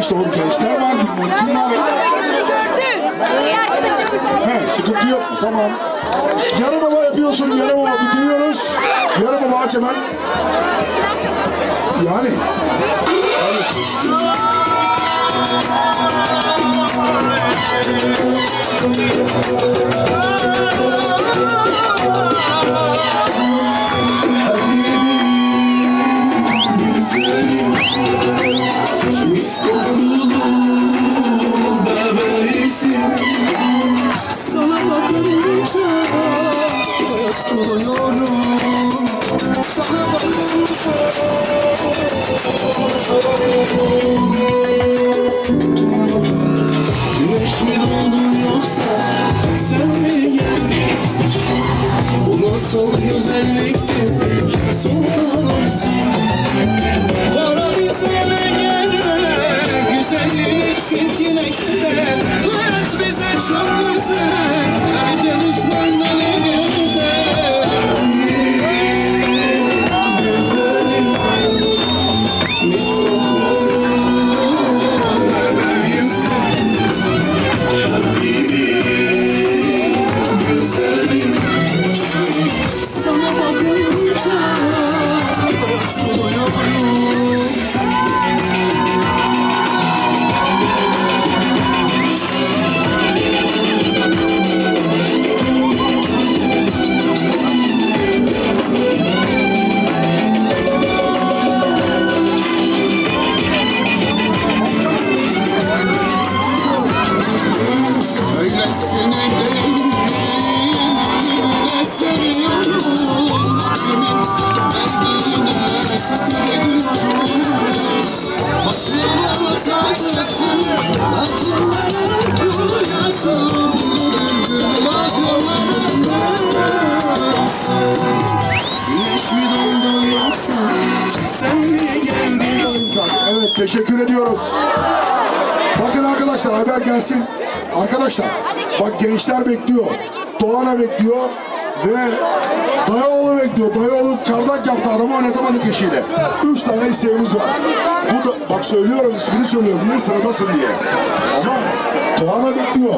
işte o gençler var, bir montin var. He, sıkıntı yok. Tamam. Yarı baba yapıyorsun, yarı baba bitiriyoruz. Yarı baba aç hemen. Yani. Mis kokulu bebeğisin Sana bakınca hayat buluyorum Sana bakınca Güneş mi doğdu yoksa sen mi geldin? Bu nasıl güzelliktir Değil, öyle seviyorum Kimin verdiğine şükrediyorum Başımın tacısın, akıllara duyasın Gönlüm akıllarındasın Güneş mi sen mi geldin? Evet, teşekkür ediyoruz. Bakın arkadaşlar haber gelsin. Arkadaşlar bak gençler bekliyor. Doğan'a bekliyor ve Dayıoğlu bekliyor. Dayıoğlu çardak yaptı adamı oynatamadık eşiyle. Üç tane isteğimiz var. Bu da, bak söylüyorum ismini söylüyorum niye sıradasın diye. Ama Doğan'a bekliyor.